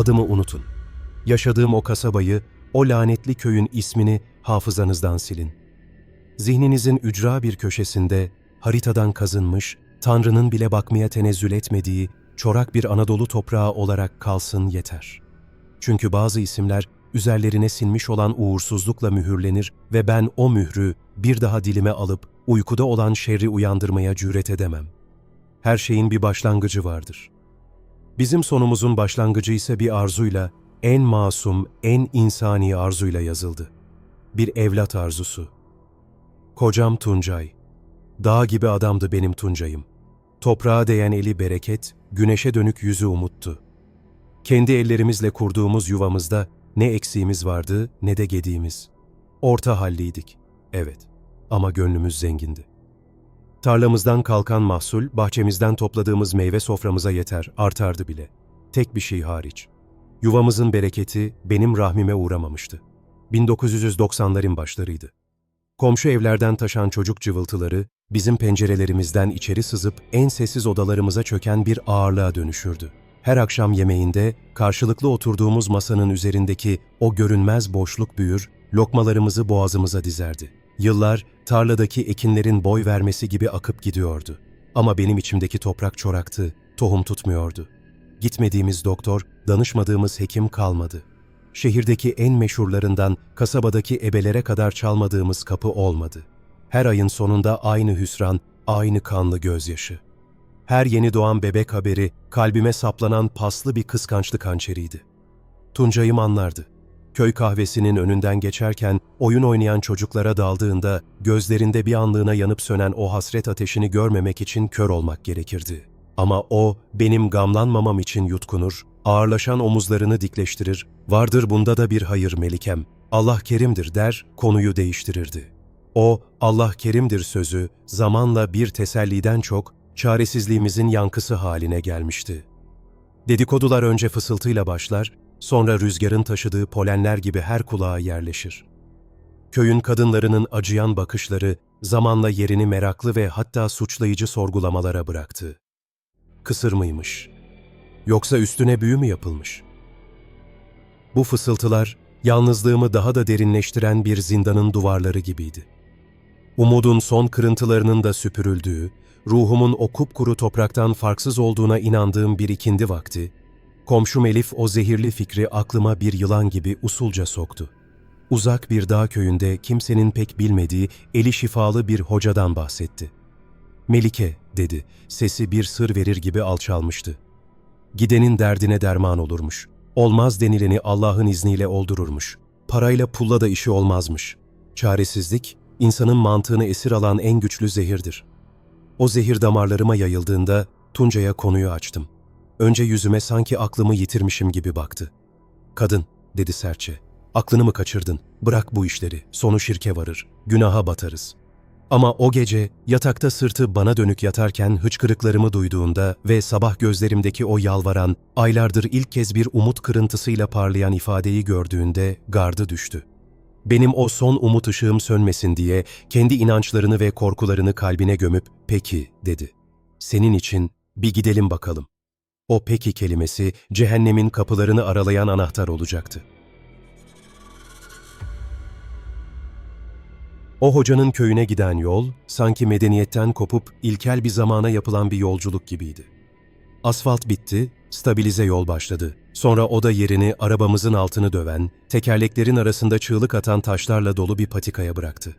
adımı unutun. Yaşadığım o kasabayı, o lanetli köyün ismini hafızanızdan silin. Zihninizin ücra bir köşesinde, haritadan kazınmış, Tanrı'nın bile bakmaya tenezzül etmediği çorak bir Anadolu toprağı olarak kalsın yeter. Çünkü bazı isimler üzerlerine sinmiş olan uğursuzlukla mühürlenir ve ben o mührü bir daha dilime alıp uykuda olan şerri uyandırmaya cüret edemem. Her şeyin bir başlangıcı vardır. Bizim sonumuzun başlangıcı ise bir arzuyla, en masum, en insani arzuyla yazıldı. Bir evlat arzusu. Kocam Tuncay. Dağ gibi adamdı benim Tuncay'ım. Toprağa değen eli bereket, güneşe dönük yüzü umuttu. Kendi ellerimizle kurduğumuz yuvamızda ne eksiğimiz vardı ne de gediğimiz. Orta halliydik, evet ama gönlümüz zengindi. Tarlamızdan kalkan mahsul, bahçemizden topladığımız meyve soframıza yeter, artardı bile. Tek bir şey hariç. Yuvamızın bereketi benim rahmime uğramamıştı. 1990'ların başlarıydı. Komşu evlerden taşan çocuk cıvıltıları, bizim pencerelerimizden içeri sızıp en sessiz odalarımıza çöken bir ağırlığa dönüşürdü. Her akşam yemeğinde karşılıklı oturduğumuz masanın üzerindeki o görünmez boşluk büyür, lokmalarımızı boğazımıza dizerdi. Yıllar tarladaki ekinlerin boy vermesi gibi akıp gidiyordu. Ama benim içimdeki toprak çoraktı, tohum tutmuyordu. Gitmediğimiz doktor, danışmadığımız hekim kalmadı. Şehirdeki en meşhurlarından kasabadaki ebelere kadar çalmadığımız kapı olmadı. Her ayın sonunda aynı hüsran, aynı kanlı gözyaşı. Her yeni doğan bebek haberi kalbime saplanan paslı bir kıskançlık hançeriydi. Tuncay'ım anlardı. Köy kahvesinin önünden geçerken oyun oynayan çocuklara daldığında gözlerinde bir anlığına yanıp sönen o hasret ateşini görmemek için kör olmak gerekirdi. Ama o benim gamlanmamam için yutkunur, ağırlaşan omuzlarını dikleştirir, vardır bunda da bir hayır Melikem, Allah kerimdir der, konuyu değiştirirdi. O, Allah kerimdir sözü, zamanla bir teselliden çok, çaresizliğimizin yankısı haline gelmişti. Dedikodular önce fısıltıyla başlar, sonra rüzgarın taşıdığı polenler gibi her kulağa yerleşir. Köyün kadınlarının acıyan bakışları zamanla yerini meraklı ve hatta suçlayıcı sorgulamalara bıraktı. Kısır mıymış? Yoksa üstüne büyü mü yapılmış? Bu fısıltılar yalnızlığımı daha da derinleştiren bir zindanın duvarları gibiydi. Umudun son kırıntılarının da süpürüldüğü, ruhumun o kupkuru topraktan farksız olduğuna inandığım bir ikindi vakti, komşum Elif o zehirli fikri aklıma bir yılan gibi usulca soktu. Uzak bir dağ köyünde kimsenin pek bilmediği eli şifalı bir hocadan bahsetti. Melike, dedi, sesi bir sır verir gibi alçalmıştı. Gidenin derdine derman olurmuş. Olmaz denileni Allah'ın izniyle oldururmuş. Parayla pulla da işi olmazmış. Çaresizlik, insanın mantığını esir alan en güçlü zehirdir. O zehir damarlarıma yayıldığında Tunca'ya konuyu açtım. Önce yüzüme sanki aklımı yitirmişim gibi baktı. Kadın, dedi sertçe. Aklını mı kaçırdın? Bırak bu işleri. Sonu şirke varır. Günaha batarız. Ama o gece yatakta sırtı bana dönük yatarken hıçkırıklarımı duyduğunda ve sabah gözlerimdeki o yalvaran, aylardır ilk kez bir umut kırıntısıyla parlayan ifadeyi gördüğünde gardı düştü. Benim o son umut ışığım sönmesin diye kendi inançlarını ve korkularını kalbine gömüp peki dedi. Senin için bir gidelim bakalım. O peki kelimesi cehennemin kapılarını aralayan anahtar olacaktı. O hocanın köyüne giden yol, sanki medeniyetten kopup ilkel bir zamana yapılan bir yolculuk gibiydi. Asfalt bitti, stabilize yol başladı. Sonra o da yerini arabamızın altını döven, tekerleklerin arasında çığlık atan taşlarla dolu bir patikaya bıraktı.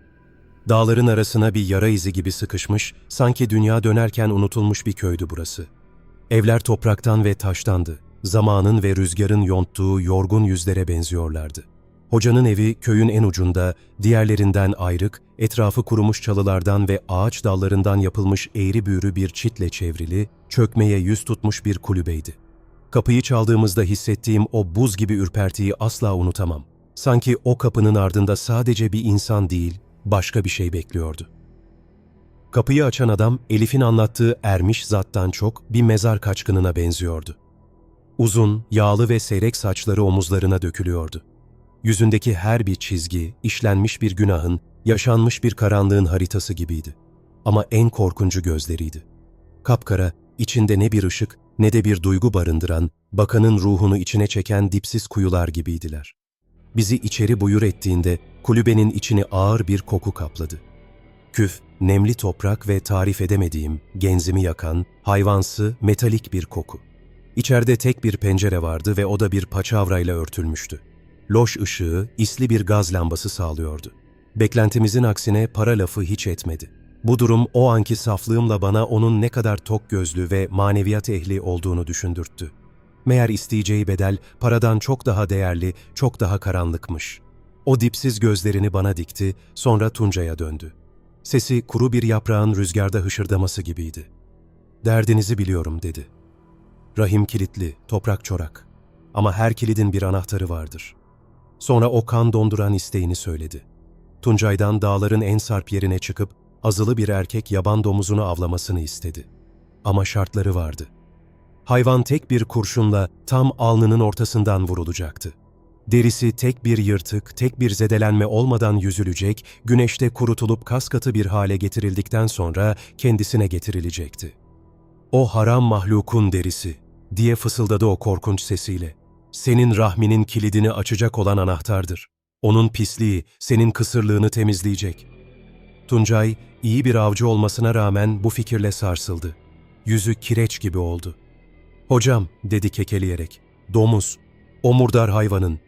Dağların arasına bir yara izi gibi sıkışmış, sanki dünya dönerken unutulmuş bir köydü burası. Evler topraktan ve taştandı. Zamanın ve rüzgarın yonttuğu yorgun yüzlere benziyorlardı. Hocanın evi köyün en ucunda, diğerlerinden ayrık, etrafı kurumuş çalılardan ve ağaç dallarından yapılmış eğri büğrü bir çitle çevrili, çökmeye yüz tutmuş bir kulübeydi. Kapıyı çaldığımızda hissettiğim o buz gibi ürpertiyi asla unutamam. Sanki o kapının ardında sadece bir insan değil, başka bir şey bekliyordu. Kapıyı açan adam Elif'in anlattığı ermiş zattan çok bir mezar kaçkınına benziyordu. Uzun, yağlı ve seyrek saçları omuzlarına dökülüyordu. Yüzündeki her bir çizgi, işlenmiş bir günahın, yaşanmış bir karanlığın haritası gibiydi. Ama en korkuncu gözleriydi. Kapkara, içinde ne bir ışık ne de bir duygu barındıran, bakanın ruhunu içine çeken dipsiz kuyular gibiydiler. Bizi içeri buyur ettiğinde kulübenin içini ağır bir koku kapladı. Küf, nemli toprak ve tarif edemediğim, genzimi yakan, hayvansı, metalik bir koku. İçeride tek bir pencere vardı ve o da bir paçavrayla örtülmüştü. Loş ışığı, isli bir gaz lambası sağlıyordu. Beklentimizin aksine para lafı hiç etmedi. Bu durum o anki saflığımla bana onun ne kadar tok gözlü ve maneviyat ehli olduğunu düşündürttü. Meğer isteyeceği bedel paradan çok daha değerli, çok daha karanlıkmış. O dipsiz gözlerini bana dikti, sonra Tuncay'a döndü. Sesi kuru bir yaprağın rüzgarda hışırdaması gibiydi. Derdinizi biliyorum dedi. Rahim kilitli, toprak çorak. Ama her kilidin bir anahtarı vardır. Sonra o kan donduran isteğini söyledi. Tuncay'dan dağların en sarp yerine çıkıp azılı bir erkek yaban domuzunu avlamasını istedi. Ama şartları vardı. Hayvan tek bir kurşunla tam alnının ortasından vurulacaktı. Derisi tek bir yırtık, tek bir zedelenme olmadan yüzülecek, güneşte kurutulup kaskatı bir hale getirildikten sonra kendisine getirilecekti. O haram mahlukun derisi, diye fısıldadı o korkunç sesiyle. Senin rahminin kilidini açacak olan anahtardır. Onun pisliği senin kısırlığını temizleyecek. Tuncay, iyi bir avcı olmasına rağmen bu fikirle sarsıldı. Yüzü kireç gibi oldu. Hocam, dedi kekeleyerek, domuz, o murdar hayvanın.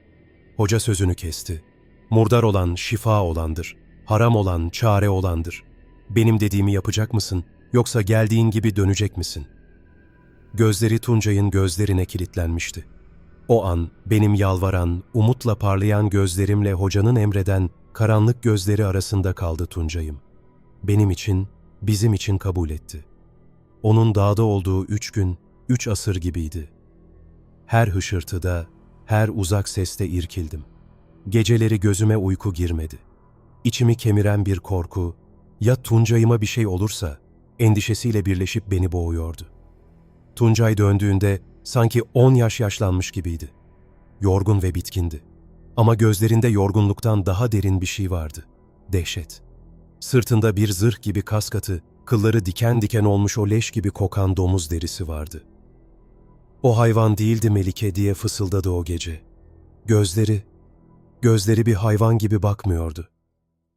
Hoca sözünü kesti. Murdar olan şifa olandır. Haram olan çare olandır. Benim dediğimi yapacak mısın, yoksa geldiğin gibi dönecek misin? Gözleri Tuncay'ın gözlerine kilitlenmişti. O an benim yalvaran, umutla parlayan gözlerimle hocanın emreden karanlık gözleri arasında kaldı Tuncay'ım. Benim için, bizim için kabul etti. Onun dağda olduğu üç gün, üç asır gibiydi. Her hışırtıda, her uzak seste irkildim. Geceleri gözüme uyku girmedi. İçimi kemiren bir korku, ya Tuncay'ıma bir şey olursa, endişesiyle birleşip beni boğuyordu. Tuncay döndüğünde sanki on yaş yaşlanmış gibiydi. Yorgun ve bitkindi. Ama gözlerinde yorgunluktan daha derin bir şey vardı. Dehşet. Sırtında bir zırh gibi kaskatı, kılları diken diken olmuş o leş gibi kokan domuz derisi vardı. O hayvan değildi Melike diye fısıldadı o gece. Gözleri, gözleri bir hayvan gibi bakmıyordu.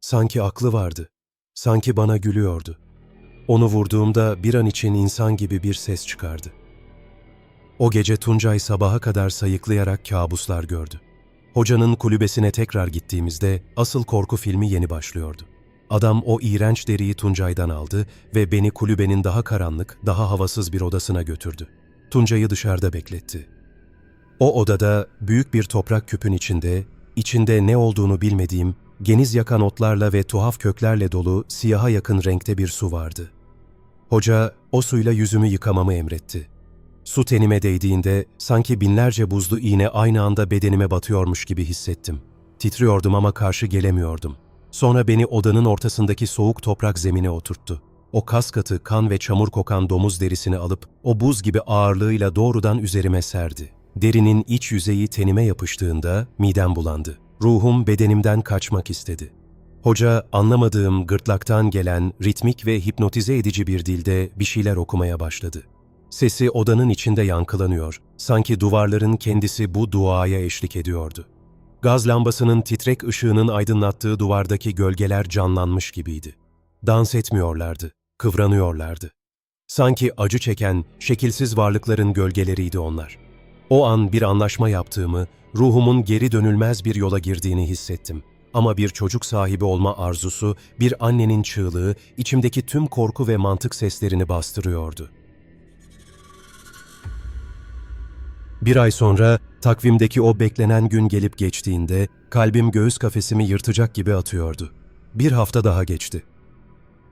Sanki aklı vardı. Sanki bana gülüyordu. Onu vurduğumda bir an için insan gibi bir ses çıkardı. O gece Tuncay sabaha kadar sayıklayarak kabuslar gördü. Hocanın kulübesine tekrar gittiğimizde asıl korku filmi yeni başlıyordu. Adam o iğrenç deriyi Tuncay'dan aldı ve beni kulübenin daha karanlık, daha havasız bir odasına götürdü. Tuncay'ı dışarıda bekletti. O odada büyük bir toprak küpün içinde, içinde ne olduğunu bilmediğim, geniz yakan otlarla ve tuhaf köklerle dolu siyaha yakın renkte bir su vardı. Hoca o suyla yüzümü yıkamamı emretti. Su tenime değdiğinde sanki binlerce buzlu iğne aynı anda bedenime batıyormuş gibi hissettim. Titriyordum ama karşı gelemiyordum. Sonra beni odanın ortasındaki soğuk toprak zemine oturttu. O kas katı, kan ve çamur kokan domuz derisini alıp o buz gibi ağırlığıyla doğrudan üzerime serdi. Derinin iç yüzeyi tenime yapıştığında midem bulandı. Ruhum bedenimden kaçmak istedi. Hoca anlamadığım gırtlaktan gelen ritmik ve hipnotize edici bir dilde bir şeyler okumaya başladı. Sesi odanın içinde yankılanıyor, sanki duvarların kendisi bu duaya eşlik ediyordu. Gaz lambasının titrek ışığının aydınlattığı duvardaki gölgeler canlanmış gibiydi. Dans etmiyorlardı, kıvranıyorlardı. Sanki acı çeken, şekilsiz varlıkların gölgeleriydi onlar. O an bir anlaşma yaptığımı, ruhumun geri dönülmez bir yola girdiğini hissettim. Ama bir çocuk sahibi olma arzusu, bir annenin çığlığı, içimdeki tüm korku ve mantık seslerini bastırıyordu. Bir ay sonra takvimdeki o beklenen gün gelip geçtiğinde kalbim göğüs kafesimi yırtacak gibi atıyordu. Bir hafta daha geçti.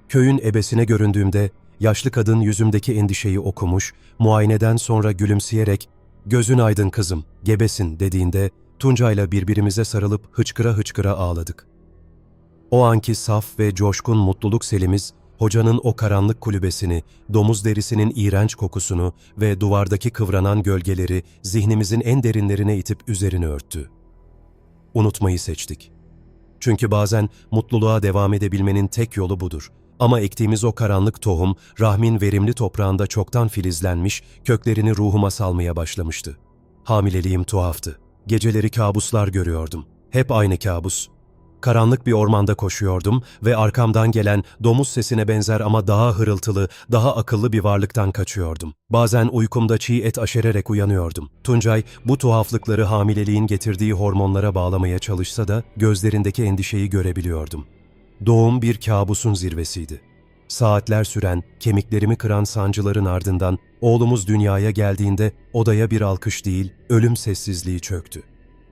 Köyün ebesine göründüğümde yaşlı kadın yüzümdeki endişeyi okumuş, muayeneden sonra gülümseyerek "Gözün aydın kızım, gebesin." dediğinde Tuncay'la birbirimize sarılıp hıçkıra hıçkıra ağladık. O anki saf ve coşkun mutluluk selimiz hocanın o karanlık kulübesini, domuz derisinin iğrenç kokusunu ve duvardaki kıvranan gölgeleri zihnimizin en derinlerine itip üzerine örttü. Unutmayı seçtik. Çünkü bazen mutluluğa devam edebilmenin tek yolu budur. Ama ektiğimiz o karanlık tohum, rahmin verimli toprağında çoktan filizlenmiş, köklerini ruhuma salmaya başlamıştı. Hamileliğim tuhaftı. Geceleri kabuslar görüyordum. Hep aynı kabus. Karanlık bir ormanda koşuyordum ve arkamdan gelen domuz sesine benzer ama daha hırıltılı, daha akıllı bir varlıktan kaçıyordum. Bazen uykumda çiğ et aşererek uyanıyordum. Tuncay bu tuhaflıkları hamileliğin getirdiği hormonlara bağlamaya çalışsa da gözlerindeki endişeyi görebiliyordum. Doğum bir kabusun zirvesiydi. Saatler süren, kemiklerimi kıran sancıların ardından oğlumuz dünyaya geldiğinde odaya bir alkış değil, ölüm sessizliği çöktü.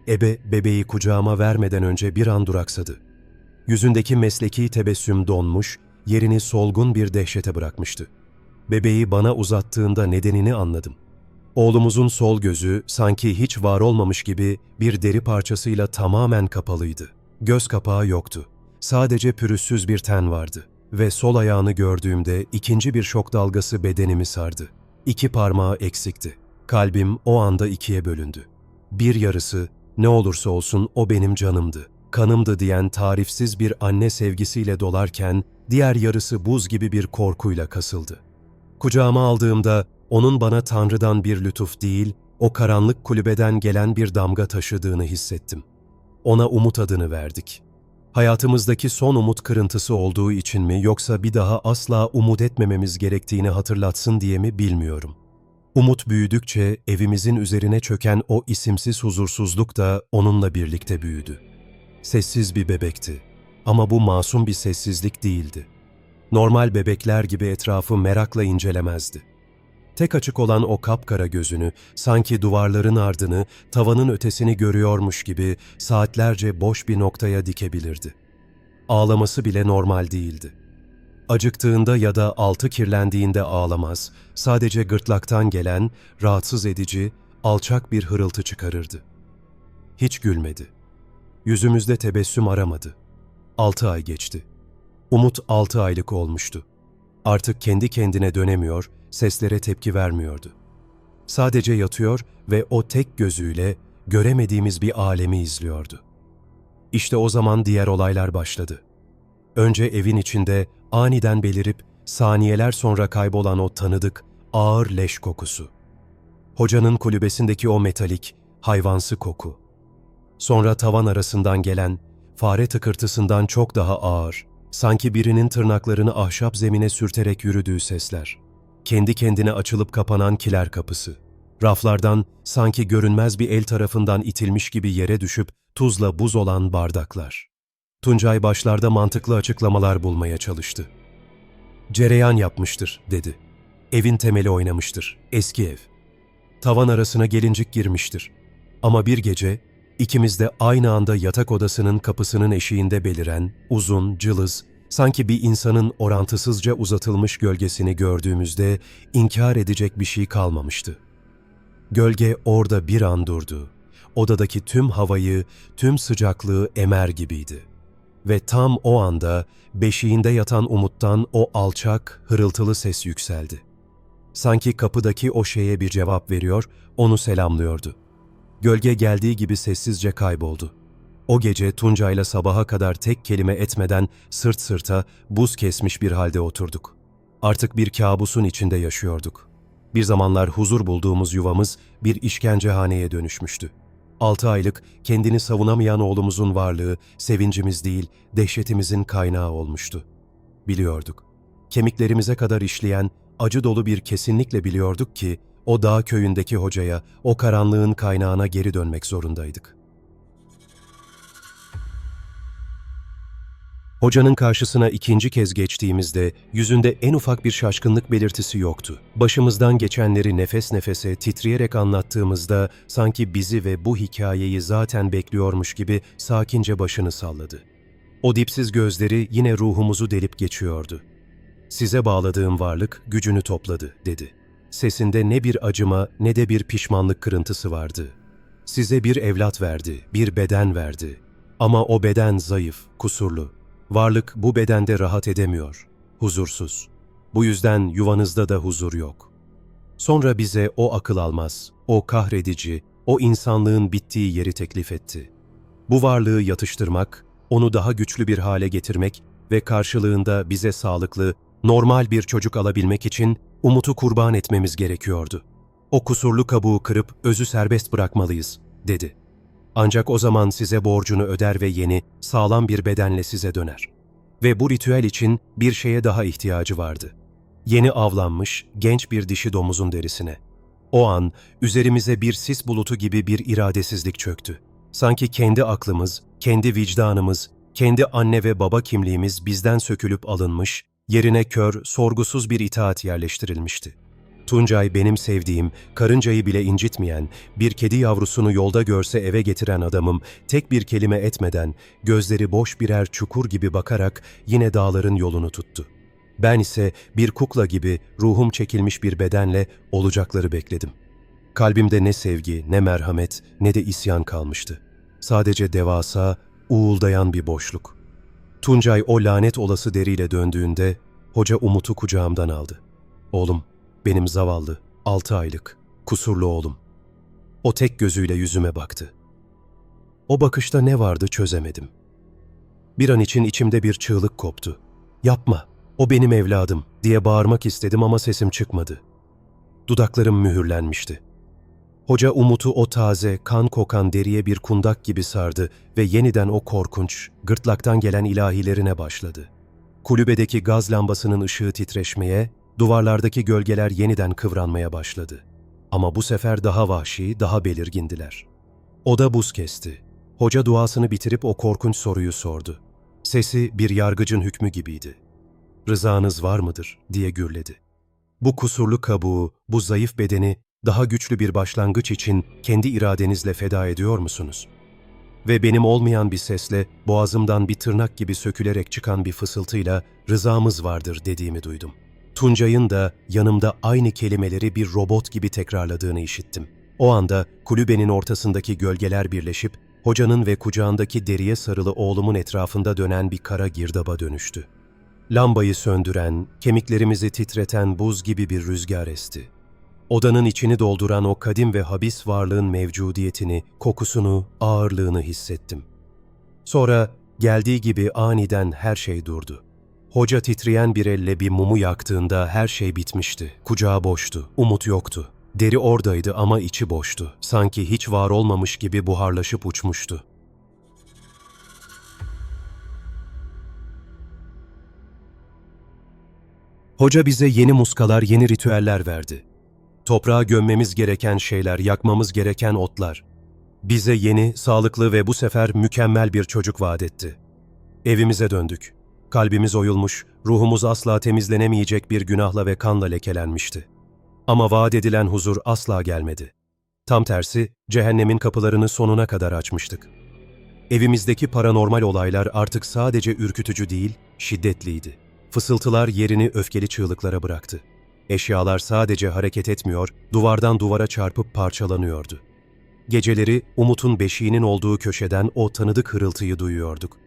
Ebe bebeği kucağıma vermeden önce bir an duraksadı. Yüzündeki mesleki tebessüm donmuş, yerini solgun bir dehşete bırakmıştı. Bebeği bana uzattığında nedenini anladım. Oğlumuzun sol gözü sanki hiç var olmamış gibi bir deri parçasıyla tamamen kapalıydı. Göz kapağı yoktu. Sadece pürüzsüz bir ten vardı ve sol ayağını gördüğümde ikinci bir şok dalgası bedenimi sardı. İki parmağı eksikti. Kalbim o anda ikiye bölündü. Bir yarısı ne olursa olsun o benim canımdı, kanımdı diyen tarifsiz bir anne sevgisiyle dolarken diğer yarısı buz gibi bir korkuyla kasıldı. Kucağıma aldığımda onun bana Tanrı'dan bir lütuf değil, o karanlık kulübeden gelen bir damga taşıdığını hissettim. Ona umut adını verdik. Hayatımızdaki son umut kırıntısı olduğu için mi yoksa bir daha asla umut etmememiz gerektiğini hatırlatsın diye mi bilmiyorum. Umut büyüdükçe evimizin üzerine çöken o isimsiz huzursuzluk da onunla birlikte büyüdü. Sessiz bir bebekti ama bu masum bir sessizlik değildi. Normal bebekler gibi etrafı merakla incelemezdi. Tek açık olan o kapkara gözünü, sanki duvarların ardını, tavanın ötesini görüyormuş gibi saatlerce boş bir noktaya dikebilirdi. Ağlaması bile normal değildi. Acıktığında ya da altı kirlendiğinde ağlamaz, sadece gırtlaktan gelen, rahatsız edici, alçak bir hırıltı çıkarırdı. Hiç gülmedi. Yüzümüzde tebessüm aramadı. Altı ay geçti. Umut altı aylık olmuştu. Artık kendi kendine dönemiyor, seslere tepki vermiyordu. Sadece yatıyor ve o tek gözüyle göremediğimiz bir alemi izliyordu. İşte o zaman diğer olaylar başladı. Önce evin içinde aniden belirip saniyeler sonra kaybolan o tanıdık, ağır leş kokusu. Hocanın kulübesindeki o metalik, hayvansı koku. Sonra tavan arasından gelen, fare tıkırtısından çok daha ağır, sanki birinin tırnaklarını ahşap zemine sürterek yürüdüğü sesler. Kendi kendine açılıp kapanan kiler kapısı. Raflardan sanki görünmez bir el tarafından itilmiş gibi yere düşüp tuzla buz olan bardaklar. Tuncay başlarda mantıklı açıklamalar bulmaya çalıştı. Cereyan yapmıştır, dedi. Evin temeli oynamıştır, eski ev. Tavan arasına gelincik girmiştir. Ama bir gece, ikimiz de aynı anda yatak odasının kapısının eşiğinde beliren, uzun, cılız, sanki bir insanın orantısızca uzatılmış gölgesini gördüğümüzde inkar edecek bir şey kalmamıştı. Gölge orada bir an durdu. Odadaki tüm havayı, tüm sıcaklığı emer gibiydi.'' Ve tam o anda beşiğinde yatan umuttan o alçak, hırıltılı ses yükseldi. Sanki kapıdaki o şeye bir cevap veriyor, onu selamlıyordu. Gölge geldiği gibi sessizce kayboldu. O gece Tuncay'la sabaha kadar tek kelime etmeden sırt sırta, buz kesmiş bir halde oturduk. Artık bir kabusun içinde yaşıyorduk. Bir zamanlar huzur bulduğumuz yuvamız bir işkencehaneye dönüşmüştü. Altı aylık kendini savunamayan oğlumuzun varlığı sevincimiz değil, dehşetimizin kaynağı olmuştu. Biliyorduk. Kemiklerimize kadar işleyen, acı dolu bir kesinlikle biliyorduk ki, o dağ köyündeki hocaya, o karanlığın kaynağına geri dönmek zorundaydık. Hocanın karşısına ikinci kez geçtiğimizde yüzünde en ufak bir şaşkınlık belirtisi yoktu. Başımızdan geçenleri nefes nefese titreyerek anlattığımızda sanki bizi ve bu hikayeyi zaten bekliyormuş gibi sakince başını salladı. O dipsiz gözleri yine ruhumuzu delip geçiyordu. Size bağladığım varlık gücünü topladı, dedi. Sesinde ne bir acıma ne de bir pişmanlık kırıntısı vardı. Size bir evlat verdi, bir beden verdi. Ama o beden zayıf, kusurlu, Varlık bu bedende rahat edemiyor, huzursuz. Bu yüzden yuvanızda da huzur yok. Sonra bize o akıl almaz, o kahredici, o insanlığın bittiği yeri teklif etti. Bu varlığı yatıştırmak, onu daha güçlü bir hale getirmek ve karşılığında bize sağlıklı, normal bir çocuk alabilmek için Umut'u kurban etmemiz gerekiyordu. O kusurlu kabuğu kırıp özü serbest bırakmalıyız, dedi. Ancak o zaman size borcunu öder ve yeni, sağlam bir bedenle size döner. Ve bu ritüel için bir şeye daha ihtiyacı vardı. Yeni avlanmış, genç bir dişi domuzun derisine. O an üzerimize bir sis bulutu gibi bir iradesizlik çöktü. Sanki kendi aklımız, kendi vicdanımız, kendi anne ve baba kimliğimiz bizden sökülüp alınmış, yerine kör, sorgusuz bir itaat yerleştirilmişti. Tuncay benim sevdiğim, karıncayı bile incitmeyen, bir kedi yavrusunu yolda görse eve getiren adamım, tek bir kelime etmeden, gözleri boş birer çukur gibi bakarak yine dağların yolunu tuttu. Ben ise bir kukla gibi ruhum çekilmiş bir bedenle olacakları bekledim. Kalbimde ne sevgi, ne merhamet, ne de isyan kalmıştı. Sadece devasa, uğuldayan bir boşluk. Tuncay o lanet olası deriyle döndüğünde, hoca Umut'u kucağımdan aldı. Oğlum, benim zavallı, altı aylık, kusurlu oğlum. O tek gözüyle yüzüme baktı. O bakışta ne vardı çözemedim. Bir an için içimde bir çığlık koptu. Yapma, o benim evladım diye bağırmak istedim ama sesim çıkmadı. Dudaklarım mühürlenmişti. Hoca Umut'u o taze, kan kokan deriye bir kundak gibi sardı ve yeniden o korkunç, gırtlaktan gelen ilahilerine başladı. Kulübedeki gaz lambasının ışığı titreşmeye, duvarlardaki gölgeler yeniden kıvranmaya başladı. Ama bu sefer daha vahşi, daha belirgindiler. Oda buz kesti. Hoca duasını bitirip o korkunç soruyu sordu. Sesi bir yargıcın hükmü gibiydi. Rızanız var mıdır diye gürledi. Bu kusurlu kabuğu, bu zayıf bedeni daha güçlü bir başlangıç için kendi iradenizle feda ediyor musunuz? Ve benim olmayan bir sesle, boğazımdan bir tırnak gibi sökülerek çıkan bir fısıltıyla rızamız vardır dediğimi duydum. Tuncay'ın da yanımda aynı kelimeleri bir robot gibi tekrarladığını işittim. O anda kulübenin ortasındaki gölgeler birleşip, hocanın ve kucağındaki deriye sarılı oğlumun etrafında dönen bir kara girdaba dönüştü. Lambayı söndüren, kemiklerimizi titreten buz gibi bir rüzgar esti. Odanın içini dolduran o kadim ve habis varlığın mevcudiyetini, kokusunu, ağırlığını hissettim. Sonra geldiği gibi aniden her şey durdu. Hoca titreyen bir elle bir mumu yaktığında her şey bitmişti. Kucağı boştu, umut yoktu. Deri oradaydı ama içi boştu. Sanki hiç var olmamış gibi buharlaşıp uçmuştu. Hoca bize yeni muskalar, yeni ritüeller verdi. Toprağa gömmemiz gereken şeyler, yakmamız gereken otlar. Bize yeni, sağlıklı ve bu sefer mükemmel bir çocuk vaat etti. Evimize döndük. Kalbimiz oyulmuş, ruhumuz asla temizlenemeyecek bir günahla ve kanla lekelenmişti. Ama vaat edilen huzur asla gelmedi. Tam tersi, cehennemin kapılarını sonuna kadar açmıştık. Evimizdeki paranormal olaylar artık sadece ürkütücü değil, şiddetliydi. Fısıltılar yerini öfkeli çığlıklara bıraktı. Eşyalar sadece hareket etmiyor, duvardan duvara çarpıp parçalanıyordu. Geceleri Umut'un beşiğinin olduğu köşeden o tanıdık hırıltıyı duyuyorduk.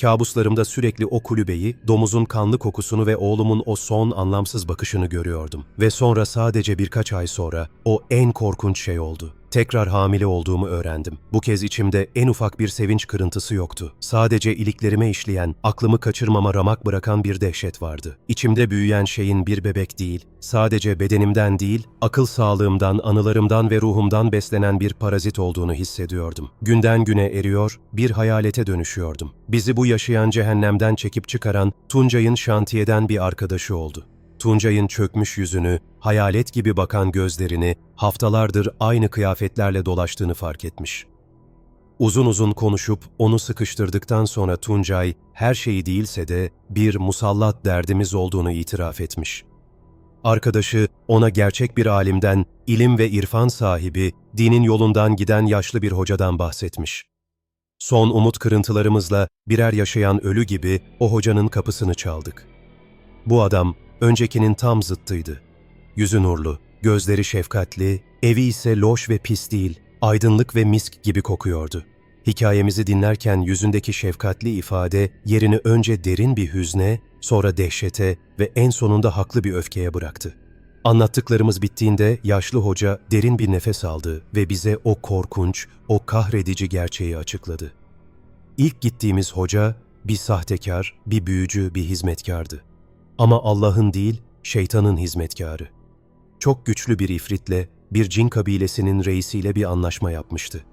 Kabuslarımda sürekli o kulübeyi, domuzun kanlı kokusunu ve oğlumun o son anlamsız bakışını görüyordum. Ve sonra sadece birkaç ay sonra o en korkunç şey oldu. Tekrar hamile olduğumu öğrendim. Bu kez içimde en ufak bir sevinç kırıntısı yoktu. Sadece iliklerime işleyen, aklımı kaçırmama ramak bırakan bir dehşet vardı. İçimde büyüyen şeyin bir bebek değil, sadece bedenimden değil, akıl sağlığımdan, anılarımdan ve ruhumdan beslenen bir parazit olduğunu hissediyordum. Günden güne eriyor, bir hayalete dönüşüyordum. Bizi bu yaşayan cehennemden çekip çıkaran Tuncay'ın şantiyeden bir arkadaşı oldu. Tuncay'ın çökmüş yüzünü, hayalet gibi bakan gözlerini, haftalardır aynı kıyafetlerle dolaştığını fark etmiş. Uzun uzun konuşup onu sıkıştırdıktan sonra Tuncay, her şeyi değilse de bir musallat derdimiz olduğunu itiraf etmiş. Arkadaşı ona gerçek bir alimden, ilim ve irfan sahibi, dinin yolundan giden yaşlı bir hocadan bahsetmiş. Son umut kırıntılarımızla birer yaşayan ölü gibi o hocanın kapısını çaldık. Bu adam öncekinin tam zıttıydı. Yüzü nurlu, gözleri şefkatli, evi ise loş ve pis değil, aydınlık ve misk gibi kokuyordu. Hikayemizi dinlerken yüzündeki şefkatli ifade yerini önce derin bir hüzne, sonra dehşete ve en sonunda haklı bir öfkeye bıraktı. Anlattıklarımız bittiğinde yaşlı hoca derin bir nefes aldı ve bize o korkunç, o kahredici gerçeği açıkladı. İlk gittiğimiz hoca bir sahtekar, bir büyücü, bir hizmetkardı. Ama Allah'ın değil, şeytanın hizmetkarı. Çok güçlü bir ifritle, bir cin kabilesinin reisiyle bir anlaşma yapmıştı.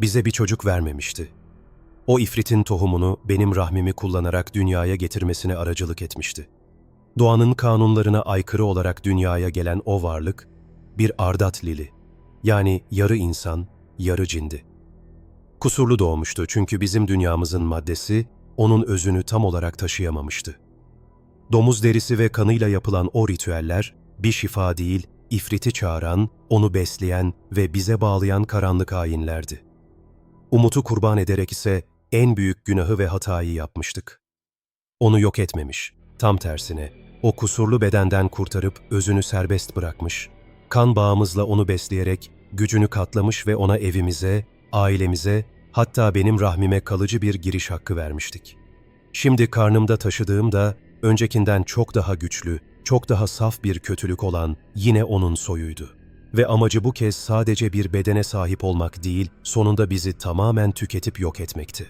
Bize bir çocuk vermemişti. O ifritin tohumunu benim rahmimi kullanarak dünyaya getirmesine aracılık etmişti. Doğanın kanunlarına aykırı olarak dünyaya gelen o varlık, bir ardat lili, yani yarı insan, yarı cindi. Kusurlu doğmuştu çünkü bizim dünyamızın maddesi, onun özünü tam olarak taşıyamamıştı. Domuz derisi ve kanıyla yapılan o ritüeller, bir şifa değil, ifriti çağıran, onu besleyen ve bize bağlayan karanlık ayinlerdi. Umut'u kurban ederek ise en büyük günahı ve hatayı yapmıştık. Onu yok etmemiş, tam tersine, o kusurlu bedenden kurtarıp özünü serbest bırakmış, kan bağımızla onu besleyerek gücünü katlamış ve ona evimize, ailemize, hatta benim rahmime kalıcı bir giriş hakkı vermiştik. Şimdi karnımda taşıdığım da öncekinden çok daha güçlü, çok daha saf bir kötülük olan yine onun soyuydu. Ve amacı bu kez sadece bir bedene sahip olmak değil, sonunda bizi tamamen tüketip yok etmekti.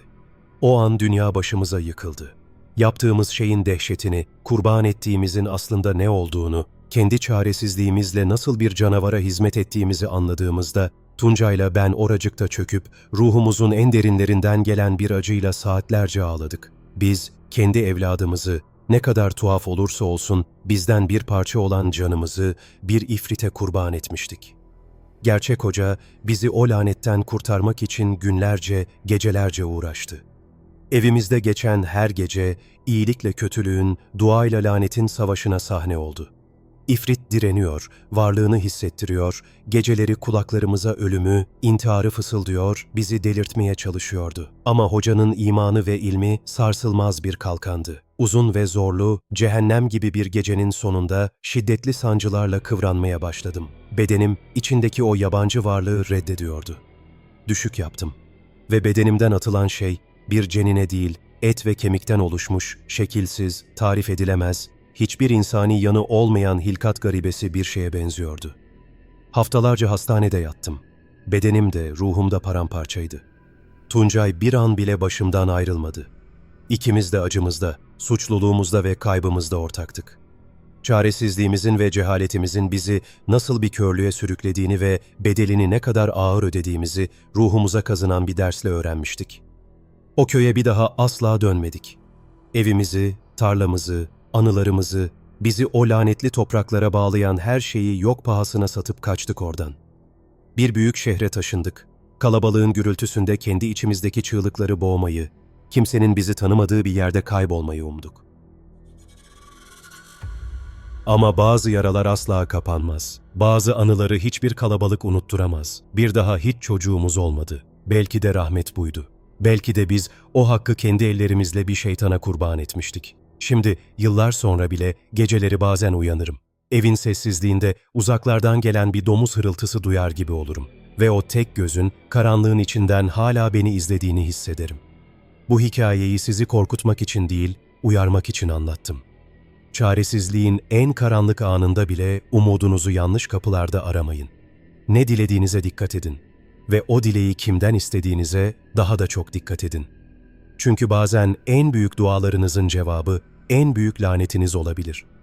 O an dünya başımıza yıkıldı. Yaptığımız şeyin dehşetini, kurban ettiğimizin aslında ne olduğunu, kendi çaresizliğimizle nasıl bir canavara hizmet ettiğimizi anladığımızda, Tuncay'la ben oracıkta çöküp, ruhumuzun en derinlerinden gelen bir acıyla saatlerce ağladık. Biz, kendi evladımızı, ne kadar tuhaf olursa olsun bizden bir parça olan canımızı bir ifrite kurban etmiştik. Gerçek hoca bizi o lanetten kurtarmak için günlerce, gecelerce uğraştı. Evimizde geçen her gece iyilikle kötülüğün, duayla lanetin savaşına sahne oldu. İfrit direniyor, varlığını hissettiriyor, geceleri kulaklarımıza ölümü, intiharı fısıldıyor, bizi delirtmeye çalışıyordu. Ama hocanın imanı ve ilmi sarsılmaz bir kalkandı. Uzun ve zorlu, cehennem gibi bir gecenin sonunda şiddetli sancılarla kıvranmaya başladım. Bedenim içindeki o yabancı varlığı reddediyordu. Düşük yaptım. Ve bedenimden atılan şey bir cenine değil, et ve kemikten oluşmuş, şekilsiz, tarif edilemez, hiçbir insani yanı olmayan hilkat garibesi bir şeye benziyordu. Haftalarca hastanede yattım. Bedenim de, ruhum da paramparçaydı. Tuncay bir an bile başımdan ayrılmadı. İkimiz de acımızda, suçluluğumuzda ve kaybımızda ortaktık. Çaresizliğimizin ve cehaletimizin bizi nasıl bir körlüğe sürüklediğini ve bedelini ne kadar ağır ödediğimizi ruhumuza kazınan bir dersle öğrenmiştik. O köye bir daha asla dönmedik. Evimizi, tarlamızı, anılarımızı, bizi o lanetli topraklara bağlayan her şeyi yok pahasına satıp kaçtık oradan. Bir büyük şehre taşındık. Kalabalığın gürültüsünde kendi içimizdeki çığlıkları boğmayı, kimsenin bizi tanımadığı bir yerde kaybolmayı umduk. Ama bazı yaralar asla kapanmaz. Bazı anıları hiçbir kalabalık unutturamaz. Bir daha hiç çocuğumuz olmadı. Belki de rahmet buydu. Belki de biz o hakkı kendi ellerimizle bir şeytana kurban etmiştik. Şimdi yıllar sonra bile geceleri bazen uyanırım. Evin sessizliğinde uzaklardan gelen bir domuz hırıltısı duyar gibi olurum. Ve o tek gözün karanlığın içinden hala beni izlediğini hissederim. Bu hikayeyi sizi korkutmak için değil, uyarmak için anlattım. Çaresizliğin en karanlık anında bile umudunuzu yanlış kapılarda aramayın. Ne dilediğinize dikkat edin ve o dileği kimden istediğinize daha da çok dikkat edin. Çünkü bazen en büyük dualarınızın cevabı en büyük lanetiniz olabilir.''